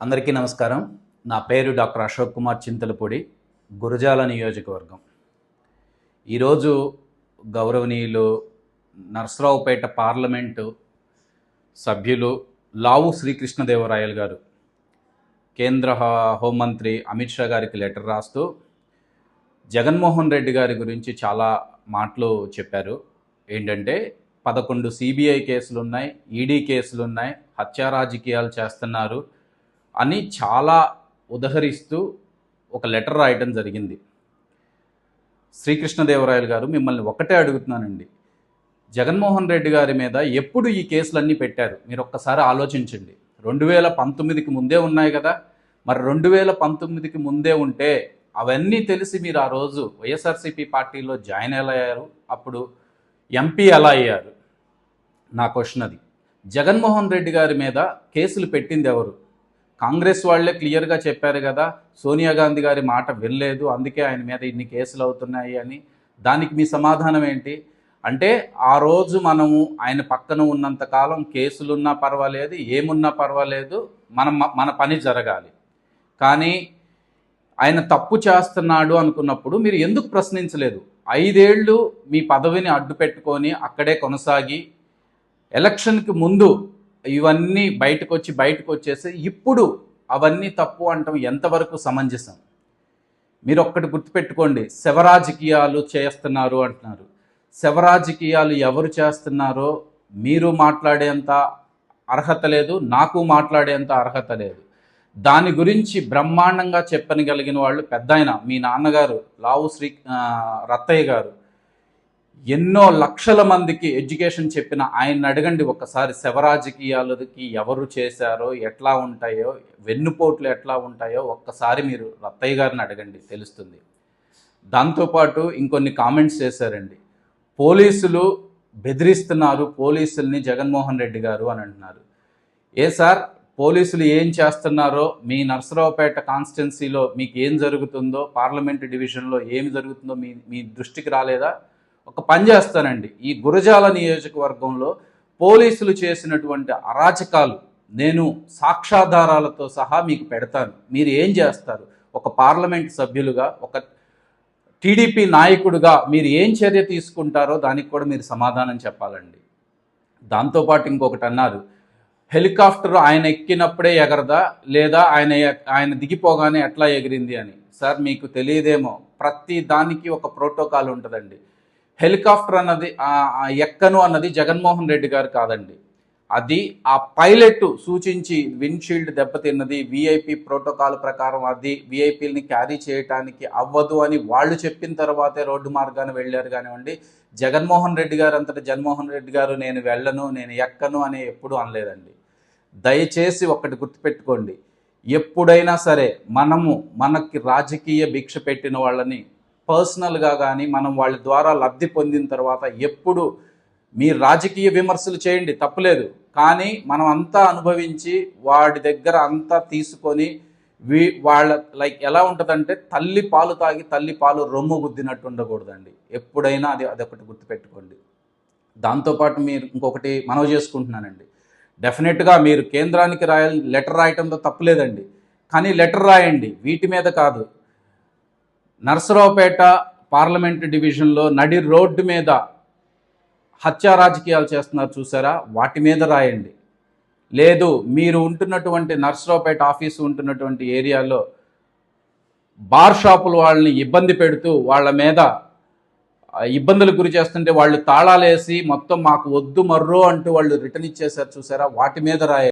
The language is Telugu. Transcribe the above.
అందరికీ నమస్కారం. నా పేరు డాక్టర్ అశోక్ కుమార్ చింతలపూడి గురజాల నియోజకవర్గం. ఈరోజు గౌరవనీయులు నర్సరావుపేట పార్లమెంటు సభ్యులు లావు శ్రీకృష్ణదేవరాయలు గారు కేంద్ర హోంమంత్రి అమిత్ షా గారికి లెటర్ రాస్తూ జగన్మోహన్ రెడ్డి గారి గురించి చాలా మాటలు చెప్పారు. ఏంటంటే పదకొండు సిబిఐ కేసులు ఉన్నాయి ఈడీ కేసులు ఉన్నాయి హత్యా రాజకీయాలు చేస్తున్నారు అని చాలా ఉదహరిస్తూ ఒక లెటర్ రాయటం జరిగింది. శ్రీకృష్ణదేవరాయలు గారు మిమ్మల్ని ఒకటే అడుగుతున్నానండి. జగన్మోహన్ రెడ్డి గారి మీద ఎప్పుడు ఈ కేసులన్నీ పెట్టారు? మీరు ఒక్కసారి ఆలోచించండి. రెండు వేల పంతొమ్మిదికి ముందే ఉన్నాయి కదా. మరి రెండు వేల పంతొమ్మిదికి ముందే ఉంటే అవన్నీ తెలిసి మీరు ఆ రోజు వైఎస్ఆర్సీపీ పార్టీలో జాయిన్ ఎలా అయ్యారు. అప్పుడు ఎంపీ ఎలా అయ్యారు? నా క్వశ్చన్ అది. జగన్మోహన్ రెడ్డి గారి మీద కేసులు పెట్టింది ఎవరు? కాంగ్రెస్ వాళ్ళే క్లియర్గా చెప్పారు కదా సోనియా గాంధీ గారి మాట వినలేదు అందుకే ఆయన మీద ఇన్ని కేసులు అవుతున్నాయి అని. దానికి మీ సమాధానం ఏంటి? అంటే ఆ రోజు మనము ఆయన పక్కన ఉన్నంతకాలం కేసులున్నా పర్వాలేదు ఏమున్నా పర్వాలేదు మనం మన పని జరగాలి. కానీ ఆయన తప్పు చేస్తున్నాడు అనుకున్నప్పుడు మీరు ఎందుకు ప్రశ్నించలేదు? ఐదేళ్ళు మీ పదవిని అడ్డు పెట్టుకొని అక్కడే కొనసాగి ఎలక్షన్కి ముందు ఇవన్నీ బయటకు వచ్చి బయటకు వచ్చేసి ఇప్పుడు అవన్నీ తప్పు అంటాం ఎంతవరకు సమంజసం? మీరు ఒక్కటి గుర్తుపెట్టుకోండి శవరాజకీయాలు చేస్తున్నారు అంటున్నారు. శవరాజకీయాలు ఎవరు చేస్తున్నారో మీరు మాట్లాడేంత అర్హత లేదు నాకు మాట్లాడేంత అర్హత లేదు. దాని గురించి బ్రహ్మాండంగా చెప్పనగలిగిన వాళ్ళు పెద్ద ఆయన మీ నాన్నగారు లావు శ్రీ రత్తయ్య గారు. ఎన్నో లక్షల మందికి ఎడ్యుకేషన్ చెప్పిన ఆయన అడగండి ఒక్కసారి. శవరాజకీయాలకి ఎవరు చేశారో ఎట్లా ఉంటాయో వెన్నుపోట్లు ఎట్లా ఉంటాయో ఒక్కసారి మీరు రత్తయ్య గారిని అడగండి తెలుస్తుంది. దాంతోపాటు ఇంకొన్ని కామెంట్స్ చేశారండి. పోలీసులు బెదిరిస్తున్నారు పోలీసుల్ని జగన్మోహన్ రెడ్డి గారు అని అంటున్నారు. ఏ సార్ పోలీసులు ఏం చేస్తున్నారో మీ నర్సరావుపేట కాన్స్టిట్యున్సీలో మీకు ఏం జరుగుతుందో పార్లమెంట్ డివిజన్లో ఏమి జరుగుతుందో మీ మీ దృష్టికి రాలేదా? ఒక పని చేస్తానండి. ఈ గురజాల నియోజకవర్గంలో పోలీసులు చేసినటువంటి అరాచకాలు నేను సాక్ష్యాధారాలతో సహా మీకు పెడతాను. మీరు ఏం చేస్తారు? ఒక పార్లమెంట్ సభ్యులుగా ఒక టీడీపీ నాయకుడుగా మీరు ఏం చర్య తీసుకుంటారో దానికి కూడా మీరు సమాధానం చెప్పాలండి. దాంతోపాటు ఇంకొకటి అన్నారు. హెలికాప్టర్ ఆయన ఎక్కినప్పుడే ఎగరదా? లేదా ఆయన ఆయన దిగిపోగానే ఎట్లా ఎగిరింది అని? సార్ మీకు తెలియదేమో. ప్రతి దానికి ఒక ప్రోటోకాల్ ఉంటుందండి. హెలికాప్టర్ అన్నది ఎక్కను అన్నది జగన్మోహన్ రెడ్డి గారు కాదండి. అది ఆ పైలట్ సూచించి విండ్షీల్డ్ దెబ్బతిన్నది విఐపి ప్రోటోకాల్ ప్రకారం అది విఐపీలని క్యారీ చేయటానికి అవ్వదు అని వాళ్ళు చెప్పిన తర్వాతే రోడ్డు మార్గాన్ని వెళ్ళారు కానివ్వండి. జగన్మోహన్ రెడ్డి గారు అంతటా జగన్మోహన్ రెడ్డి గారు నేను వెళ్ళను నేను ఎక్కను అని ఎప్పుడూ అనలేదండి. దయచేసి ఒకటి గుర్తుపెట్టుకోండి. ఎప్పుడైనా సరే మనము మనకి రాజకీయ భిక్ష పెట్టిన వాళ్ళని పర్సనల్గా కానీ మనం వాళ్ళ ద్వారా లబ్ధి పొందిన తర్వాత ఎప్పుడు మీ రాజకీయ విమర్శలు చేయండి తప్పులేదు. కానీ మనం అంతా అనుభవించి వాడి దగ్గర అంతా తీసుకొని వీ వాళ్ళ లైక్ ఎలా ఉంటుందంటే తల్లి పాలు తాగి తల్లి పాలు రొమ్ము గుద్దినట్టు ఉండకూడదండి. ఎప్పుడైనా అది అదొకటి గుర్తుపెట్టుకోండి. దాంతోపాటు మీరు ఇంకొకటి మనవి చేసుకుంటున్నానండి. డెఫినెట్గా మీరు కేంద్రానికి రాయాలి లెటర్ రాయటంతో తప్పులేదండి. కానీ లెటర్ రాయండి వీటి మీద కాదు. నర్సరావుపేట పార్లమెంట్ డివిజన్లో నడి రోడ్డు మీద హత్యా రాజకీయాలు చేస్తున్నారు చూసారా? వాటి మీద రాయండి. లేదు మీరు ఉంటున్నటువంటి నర్సరావుపేట ఆఫీసు ఉంటున్నటువంటి ఏరియాలో బార్ షాపులు వాళ్ళని ఇబ్బంది పెడుతూ వాళ్ళ మీద ఆ, ఇబ్బందులకు గురి చేస్తుంటే వాళ్ళు తాళాలేసి మొత్తం మాకు వద్దు మర్రో అంటూ వాళ్ళు రిటర్న్ ఇచ్చేసారు చూసారా? వాటి మీద రాయండి.